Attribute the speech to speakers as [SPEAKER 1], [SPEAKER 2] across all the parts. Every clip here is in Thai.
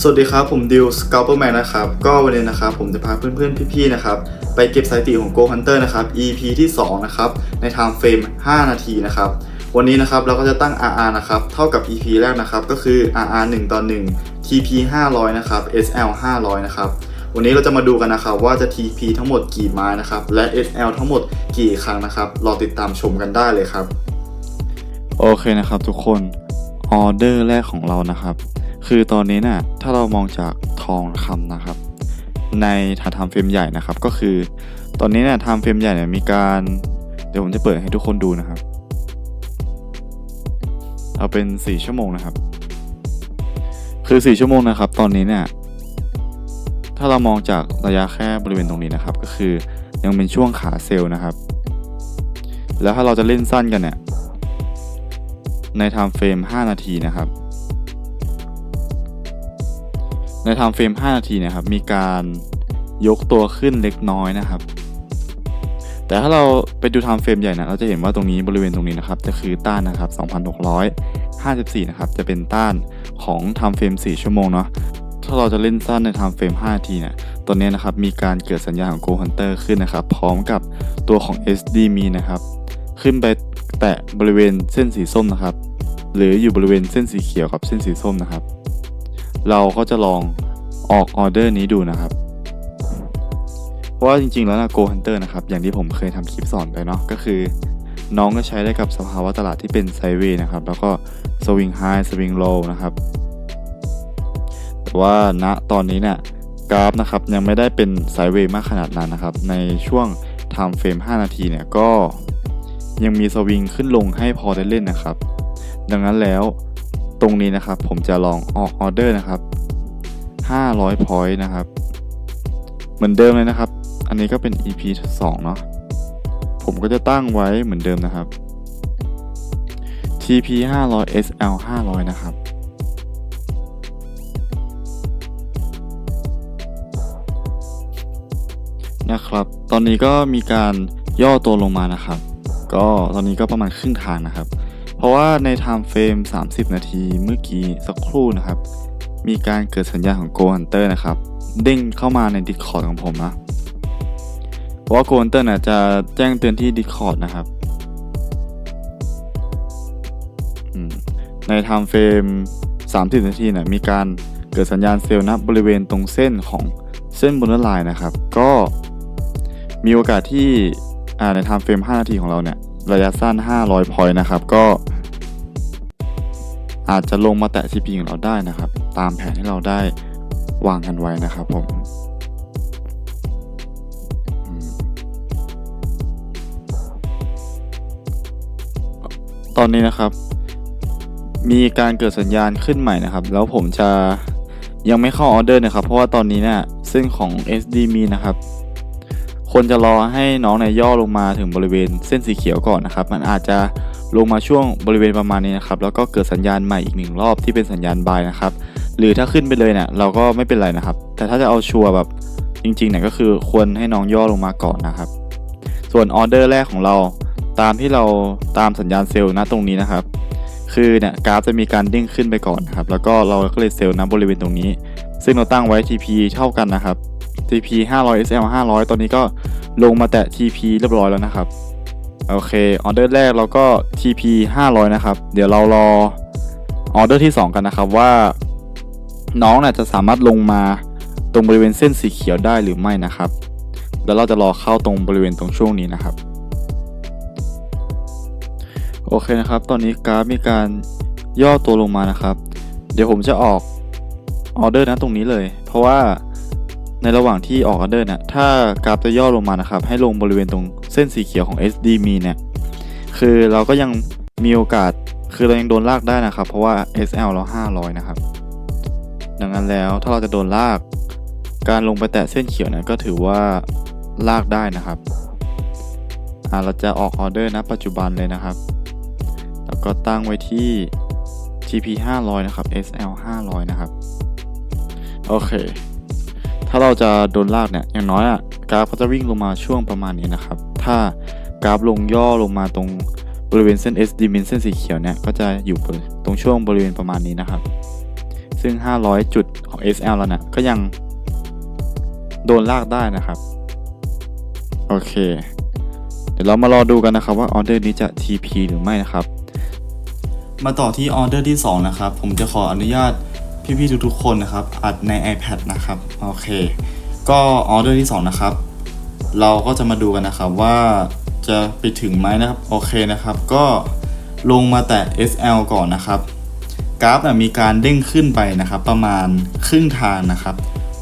[SPEAKER 1] สวัสดีครับ ผมดิวสก a ลเปอร์แมนนะครับ ก็วันนี้นะครับ ผมจะพาเพื่อนๆ พี่ๆ นะครับ ไปเก็บสถิติของ Go Hunter นะครับ EP ที่ 2 นะครับ ใน time frame 5 นาทีนะครับ วันนี้นะครับ เราก็จะตั้ง RR นะครับ เท่ากับ EP แรกนะครับ ก็คือ RR 1ต่อ1 TP 500 นะครับ SL 500 นะครับ วันนี้เราจะมาดูกันนะครับ ว่าจะ TP ทั้งหมดกี่ไม้นะครับ และ SL ทั้งหมดกี่ครั้งนะครับ รอติดตามชมกันได้เลยครับ
[SPEAKER 2] โอเคนะครับทุกคน ออเดอร์แรกของเรานะครับ คือตอนนี้นี่ยถ้าเรามองจากทองคำนะครับ ในฐาทำเฟรมใหญ่นะครับ ก็คือ ตอนนี้นี่ยทำเฟรมใหญ่เนี่ยมีการ เดี๋ยวผมจะเปิดให้ทุกคนดูนะครับ เอาเป็น 4 ชั่วโมงนะครับ คือ 4 ชั่วโมงนะครับ ตอนนี้เนี่ยถ้าเรามองจากระยะแค่บริเวณตรงนี้นะครับ ก็คือยังเป็นช่วงขาเซลล์นะครับ แล้วถ้าเราจะเล่นสั้นกันเนี่ยใน time frame 5นาทีนะครับ ใน time frame 5นาทีเนะครับ มีการยกตัวขึ้นเล็กน้อยนะครับ แต่ถ้าเราไปดู time frame ใหญ่นะเราจะเห็นว่าตรงนี้บริเวณตรงนี้นะครับ จะคือต้านนะครับ 2,654 นะครับ จะเป็นต้านของ time frame 4ชั่วโมงเนาะถ้าเราจะเล่นสั้นใน time frame 5นาทีเนี่ยตัวนี้นะครับมีการเกิดสัญญาณของ Go Hunter ขึ้นนะครับ พร้อมกับตัวของ SD มีนะครับ ขึ้นไปแตะบริเวณเส้นสีส้มนะครับ หรืออยู่บริเวณเส้นสีเขียวกับเส้นสีส้มนะครับ เราก็จะลองออกออเดอร์นี้ดูนะครับ เพราะว่าจริงๆแล้วนะ Go Hunter นะครับ อย่างที่ผมเคยทำคลิปสอนไปเนาะก็คือ น้องก็ใช้ได้กับสภาวะตลาดที่เป็นไซเวย์นะครับ แล้วก็สวิงไฮสวิงโลนะครับ แต่ว่าณตอนนี้เนี่ยกราฟนะครับยังไม่ได้เป็นไซเวย์มากขนาดนั้นนะครับ ในช่วง time frame 5นาทีเนี่ยก็ยังมีสวิงขึ้นลงให้พอได้เล่นนะครับ ดังนั้นแล้ว รงนี้นะครับ ผมจะลองออกออเดอร์นะครับ 500 point นะครับ เหมือนเดิมเลยนะครับ อันนี้ก็เป็น EP 2 เนาะ ผมก็จะตั้งไว้เหมือนเดิมนะครับ TP 500 SL 500 นะครับ นะครับ ตอนนี้ก็มีการย่อตัวลงมานะครับ ก็ตอนนี้ก็ประมาณครึ่งทางนะครับ ราะว่าใน time frame 30 นาทีเมื่อกี้สักครู่นะครับ มีการเกิดสัญญาณของ Go Hunter นะครับ เด้งเข้ามาใน Discord ของผมนะ เพราะว่า Go Hunter นะจะแจ้งเตือนที่ Discord นะครับใน time frame 30 นาทีเนี่ยมีการเกิดสัญญาณเซลล์นะบริเวณตรงเส้นของเส้นบนลน์นะครับ ก็มีโอกาสที่ใน time frame 5 นาทีของเราเนี่ยระยะสั้น 500 point นะครับ ก็ อาจจะลงมาแตะ CP ของเราได้นะครับ ตามแผนที่เราได้วางกันไว้นะครับผมตอนนี้นะครับ มีการเกิดสัญญาณขึ้นใหม่นะครับ แล้วผมจะยังไม่เข้าออเดอร์นะครับ เพราะว่าตอนนี้เนี่ยเส้นของ SD มีนะครับควรจะรอให้น้องในยย่อลงมาถึงบริเวณเส้นสีเขียวก่อนนะครับ มันอาจจะ ลงมาช่วงบริเวณประมาณนี้นะครับแล้วก็เกิดสัญญาณใหม่อีกหนึ่งรอบที่เป็นสัญญาณบายนะครับหรือถ้าขึ้นไปเลยเนี่ยเราก็ไม่เป็นไรนะครับ แต่ถ้าจะเอาชัวร์แบบจริงๆเนี่ยก็คือควรให้น้องย่อลงมาก่อนนะครับ ส่วนออเดอร์แรกของเรา ตามที่เราตามสัญญาณเซลล์ณตรงนี้นะครับ คือเนี่ยกราฟจะมีการเด้งขึ้นไปก่อนนครับแล้วก็เราก็เลยเซลล์ณบริเวณตรงนี้ ซึ่งเราตั้งไว้ TP เท่ากันนะครับ TP 500 SL 500 ตอนนี้ก็ลงมาแตะ TP เรียบร้อยแล้วนะครับ โอเคออเดอร์แรกเราก็ TP 500 นะครับ เดี๋ยวเรารอออเดอร์ที่ 2 กันนะครับว่า น้องน่ยจะสามารถลงมาตรงบริเวณเส้นสีเขียวได้หรือไม่นะครับ แล้วเราจะรอเข้าตรงบริเวณตรงช่วงนี้นะครับ โอเคนะครับ ตอนนี้กราฟมีการย่อตัวลงมานะครับ เดี๋ยวผมจะออกออเดอร์นะตรงนี้เลย เพราะว่า ในระหว่างที่ออกออเดอร์เนี่ยถ้ากราฟจะย่อลงมานะครับ ให้ลงบริเวณตรงเส้นสีเขียวของ SD มีเนี่ย คือเราก็ยังมีโอกาส คือเรายังโดนลากได้นะครับ เพราะว่า SL เรา 500 นะครับ ดังนั้นแล้วถ้าเราจะโดนลาก การลงไปแตะเส้นเขียวเนี่ยก็ถือว่าลากได้นะครับ เราจะออกออเดอร์นะปัจจุบันเลยนะครับ แล้วก็ตั้งไว้ที่ TP 500 นะครับ SL 500 นะครับ โอเค ถ้าเราจะโดนลากเนี่ยอย่างน้อยอะกราฟก็จะวิ่งลงมาช่วงประมาณนี้นะครับ ถ้ากราฟลงย่อลงมาตรงบริเวณเส้น SD min เส้นสีเขียวเนี่ยก็จะอยู่ตรงช่วงบริเวณประมาณนี้นะครับ ซึ่ง 500 จุดของ SL แล้วเนะก็ยังโดนลากได้นะครับ โอเค เดี๋ยวเรามารอดูกันนะครับว่าออเดอร์นี้จะ TP หรือไม่นะครับ
[SPEAKER 1] มาต่อที่ออเดอร์ที่ 2 นะครับ ผมจะขออนุญาต พี่ๆทุกๆคนนะครับ อัดใน iPad นะครับ โอเค ก็ออเดอร์ที่ 2 นะครับ เราก็จะมาดูกันนะครับว่าจะไปถึงไหมนะครับ โอเคนะครับ ก็ลงมาแต่ SL ก่อนนะครับ กราฟนะมีการเด้งขึ้นไปนะครับ ประมาณครึ่งทางนะครับ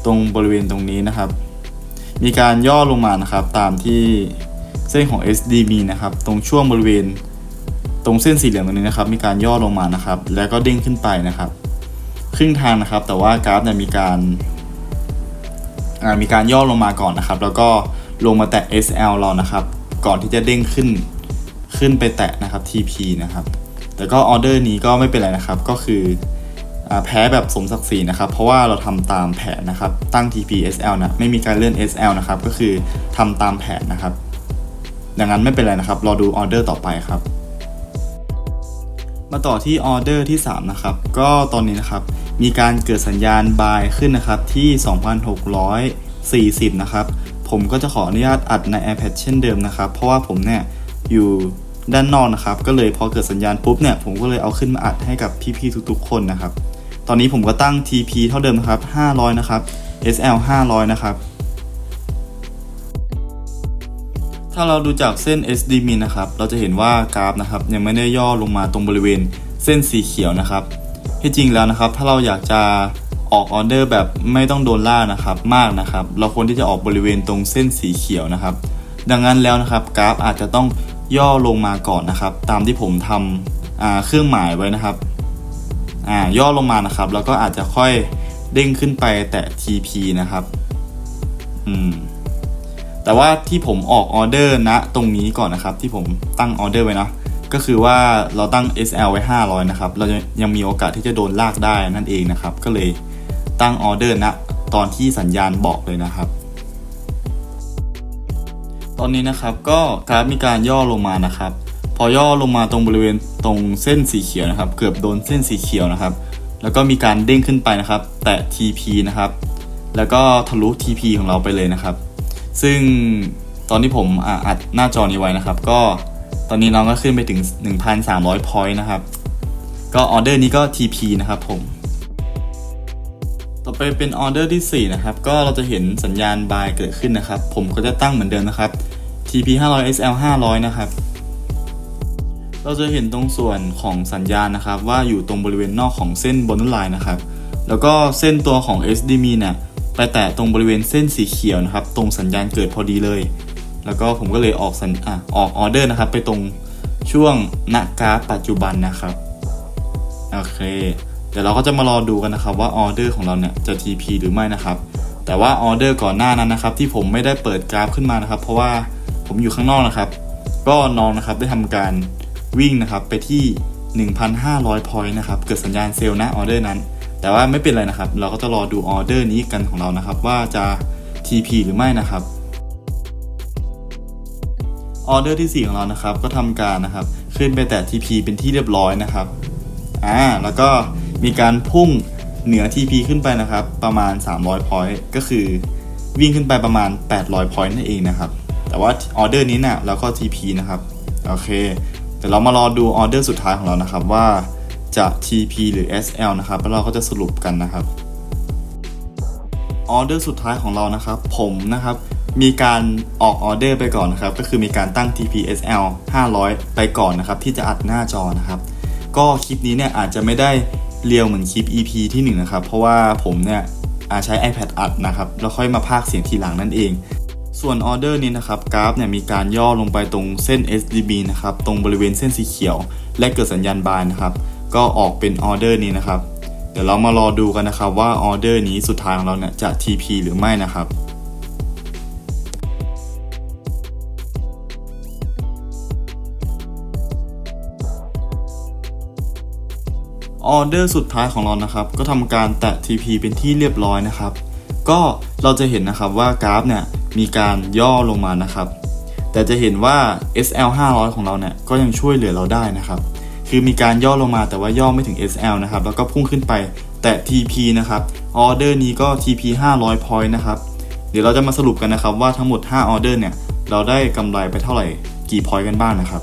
[SPEAKER 1] ตรงบริเวณตรงนี้นะครับ มีการย่อลงมานะครับ ตามที่เส้นของ SD มีนะครับ ตรงช่วงบริเวณตรงเส้นสีเหลืองตรงนี้นะครับ มีการย่อลงมานะครับ แล้วก็เด้งขึ้นไปนะครับ ครึ่งทางนะครับ แต่ว่ากราฟเนี่ยมีการมีการย่อลงมาก่อนนะครับ แล้วก็ลงมาแตะ SL เรานะครับ ก่อนที่จะเด้งขึ้นขึ้นไปแตะนะครับ TP นะครับ แต่ก็ออเดอร์นี้ก็ไม่เป็นไรนะครับ ก็คืออแพ้แบบสมศักดิ์ศรีนะครับ เพราะว่าเราทำตามแผนนะครับ ตั้ง TP SL นะ ไม่มีการเลื่อน SL นะครับ ก็คือทำตามแผนนะครับ ดังนั้นไม่เป็นไรนะครับ รอดูออเดอร์ต่อไปครับ มาต่อที่ออเดอร์ที่ 3 นะครับ ก็ตอนนี้นะครับ มีการเกิดสัญญาณ buy ขึ้นนะครับที่ 2,640 นะครับ ผมก็จะขออนุญาตอัดใน iPad เช่นเดิมนะครับ เพราะว่าผมเนี่ยอยู่ด้านนอกนะครับ ก็เลยพอเกิดสัญญาณปุ๊บเนี่ย ผมก็เลยเอาขึ้นมาอัดให้กับพี่ๆทุกๆ คนนะครับ ตอนนี้ผมก็ตั้ง TP เท่าเดิมนะครับ 500 นะครับ SL 500 นะครับถ้าเราดูจากเส้น SD min นะครับ เราจะเห็นว่ากราฟนะครับยังไม่ได้ย่อลงมาตรงบริเวณเส้นสีเขียวนะครับ ที่จริงแล้วนะครับ ถ้าเราอยากจะออกออเดอร์แบบไม่ต้องโดนล่านะครับมากนะครับ เราควรที่จะออกบริเวณตรงเส้นสีเขียวนะครับ ดังนั้นแล้วนะครับกราฟอาจจะต้องย่อลงมาก่อนนะครับ ตามที่ผมทำเครื่องหมายไว้นะครับย่อลงมานะครับ แล้วก็อาจจะค่อยเด้งขึ้นไปแตะ TP นะครับอืมแต่ว่าที่ผมออกออเดอร์ณตรงนี้ก่อนนะครับ ที่ผมตั้งออเดอร์ไว้นะ ก็คือว่าเราตั้ง SL ไว้ 500 นะครับ เรายังมีโอกาสที่จะโดนลากได้นั่นเองนะครับ ก็เลยตั้งออเดอร์ณตอนที่สัญญาณบอกเลยนะครับ ตอนนี้นะครับก็กราฟมีการย่อลงมานะครับ พอย่อลงมาตรงบริเวณตรงเส้นสีเขียวนะครับ เกือบโดนเส้นสีเขียวนะครับ แล้วก็มีการเด้งขึ้นไปนะครับ แตะ TP นะครับ แล้วก็ทะลุ TP ของเราไปเลยนะครับ ซึ่งตอนที่ผมออัดหน้าจอนี้ไว้นะครับ ก็ ตอนนี้น้องก็ขึ้นไปถึง 1,300 point นะครับ ก็ออเดอร์นี้ก็ TP นะครับผม ต่อไปเป็นออเดอร์ที่ 4 นะครับ ก็เราจะเห็นสัญญาณ buy เกิดขึ้นนะครับ ผมก็จะตั้งเหมือนเดิมนะครับ TP 500 SL 500 นะครับ เราจะเห็นตรงส่วนของสัญญาณนะครับ ว่าอยู่ตรงบริเวณนอกของเส้นบนไลน์นะครับ แล้วก็เส้นตัวของ SDM เนี่ยไปแตะตรงบริเวณเส้นสีเขียวนะครับ ตรงสัญญาณเกิดพอดีเลย แล้วก็ผมก็เลยออกสัญอะออกออเดอร์นะครับ ไปตรงช่วงณกราฟปัจจุบันนะครับโอเค เดี๋ยวเราก็จะมารอดูกันนะครับว่าออเดอร์ของเราเนี่ยจะ TP หรือไม่นะครับ แต่ว่าออเดอร์ก่อนหน้านั้นนะครับ ที่ผมไม่ได้เปิดกราฟขึ้นมานะครับ เพราะว่าผมอยู่ข้างนอกนะครับ ก็น้องนะครับได้ทำการวิ่งนะครับไปที่ 1,500 point นะครับ เกิดสัญญาณเซลล์นะออเดอร์นั้น แต่ว่าไม่เป็นไรนะครับ เราก็จะรอดูออเดอร์นี้กันของเรานะครับ ว่าจะ TP หรือไม่นะครับ ออเดอร์ที่ 4 ของเรานะครับ ก็ทำการนะครับ ขึ้นไปแต่ TP เป็นที่เรียบร้อยนะครับอ่าแล้วก็มีการพุ่งเหนือ TP ขึ้นไปนะครับ ประมาณ 300 point ก็คือวิ่งขึ้นไปประมาณ 800 point นั่นเองนะครับ แต่ว่าออเดอร์นี้นี่ยเราก็ TP นะครับ โอเคเดี๋ยวเรามารอดูออเดอร์สุดท้ายของเรานะครับว่าจะ TP หรือ SL นะครับ แล้วเราก็จะสรุปกันนะครับ ออเดอร์สุดท้ายของเรานะครับ ผมนะครับ มีการออกออเดอร์ไปก่อนนะครับ ก็คือมีการตั้ง TPSL 500 ไปก่อนนะครับ ที่จะอัดหน้าจอนะครับ ก็คลิปนี้เนี่ยอาจจะไม่ได้เรียวเหมือนคลิป EP ที่1นะครับ เพราะว่าผมเนี่ยใช้ iPad อัดนะครับ แล้วค่อยมาพากเสียงทีหลังนั่นเอง ส่วนออเดอร์นี้นะครับกราฟเนี่ยมีการย่อลงไปตรงเส้น SDB นะครับ ตรงบริเวณเส้นสีเขียว และเกิดสัญญาณบายนะครับ ก็ออกเป็นออเดอร์นี้นะครับ เดี๋ยวเรามารอดูกันนะครับว่าออเดอร์นี้สุดท้ายของเราเนี่ยจะ TP หรือไม่นะครับ ออเดอร์สุดท้ายของเรานะครับ ก็ทำการแตะ TP เป็นที่เรียบร้อยนะครับ ก็เราจะเห็นนะครับว่ากราฟเนี่ยมีการย่อลงมานะครับ แต่จะเห็นว่า SL 500 ของเราเนี่ยก็ยังช่วยเหลือเราได้นะครับ คือมีการย่อลงมาแต่ว่าย่อไม่ถึง SL นะครับ แล้วก็พุ่งขึ้นไปแตะ TP นะครับ ออเดอร์นี้ก็ TP 500 point นะครับ เดี๋ยวเราจะมาสรุปกันนะครับว่าทั้งหมด 5 ออเดอร์เนี่ยเราได้กำไรไปเท่าไหร่กี่ point กันบ้างนะครับ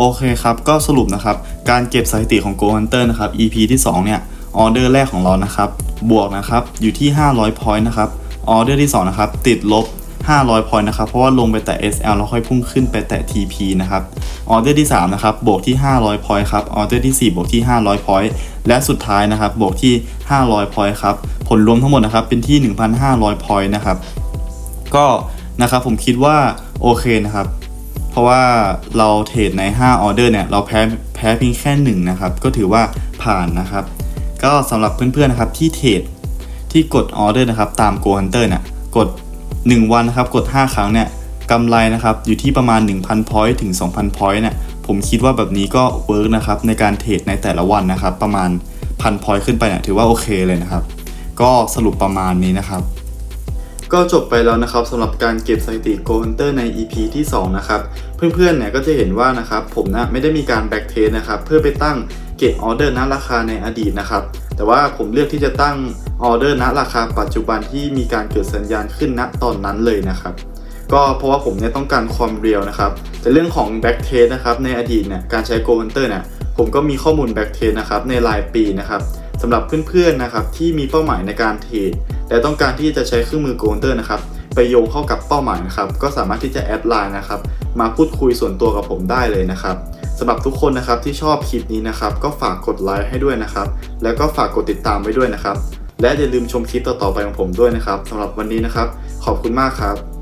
[SPEAKER 1] โอเคครับ ก็สรุปนะครับ การเก็บสถิติของ Go Hunter นะครับ EP ที่ 2 เนี่ย ออเดอร์แรกของเรานะครับ บวกนะครับ อยู่ที่ 500 point นะครับ ออเดอร์ที่ 2 นะครับ ติดลบ 500 point นะครับ เพราะว่าลงไปแต่ SL แล้วค่อยพุ่งขึ้นไปแต่ TP นะครับ ออเดอร์ที่ 3 นะครับ บวกที่ 500 point ครับ ออเดอร์ที่ 4 บวกที่ 500 point และสุดท้ายนะครับ บวกที่ 500 point ครับ ผลรวมทั้งหมดนะครับ เป็นที่ 1,500 point นะครับ ก็นะครับผมคิดว่าโอเคนะครับ ราะว่าเราเทรดใน 5 ออเดอร์เนี่ย เราแพ้แพ้เพียงแค่ 1 นะครับ ก็ถือว่าผ่านนะครับ ก็สำหรับเพื่อนๆนะครับที่เทรดที่กดออเดอร์นะครับตาม Go Hunter เนี่ยกด 1 วันนะครับ กด 5 ครั้งเนี่ยกำไรนะครับอยู่ที่ประมาณ 1,000 point ถึง 2,000 point เนี่ยผมคิดว่าแบบนี้ก็เวิร์กนะครับในการเทรดในแต่ละวันนะครับ ประมาณ 1,000 point ขึ้นไปเนี่ยถือว่าโอเคเลยนะครับ ก็สรุปประมาณนี้นะครับ ก็จบไปแล้วนะครับสำหรับการเก็บสถิติ Go Hunter ใน EP ที่ 2 นะครับ เพื่อนๆเนี่ยก็จะเห็นว่านะครับผมนะไม่ได้มีการแบ็กเทสนะครับเพื่อไปตั้งเก็บออเดอร์ณราคาในอดีตนะครับ แต่ว่าผมเลือกที่จะตั้งออเดอร์ณราคาปัจจุบันที่มีการเกิดสัญญาณขึ้นณตอนนั้นเลยนะครับ ก็เพราะว่าผมเนี่ยต้องการความเรียวนะครับ แต่เรื่องของแบ็กเทสนะครับในอดีตเนี่ยการใช้ Go Hunter เนี่ยผมก็มีข้อมูลแบ็กเทสนะครับในรายปีนะครับสำหรับเพื่อนๆนะครับที่มีเป้าหมายในการเทรด แต่ต้องการที่จะใช้เครื่องมือ Go Hunter นะครับไปโยงเข้ากับเป้าหมายนะครับก็สามารถที่จะแอดไลน์นะครับมาพูดคุยส่วนตัวกับผมได้เลยนะครับสำหรับทุกคนนะครับที่ชอบคลิปนี้นะครับก็ฝากกดไลค์ให้ด้วยนะครับแล้วก็ฝากกดติดตามไว้ด้วยนะครับและอย่าลืมชมคลิปต่อๆไปของผมด้วยนะครับสำหรับวันนี้นะครับ ขอบคุณมากครับ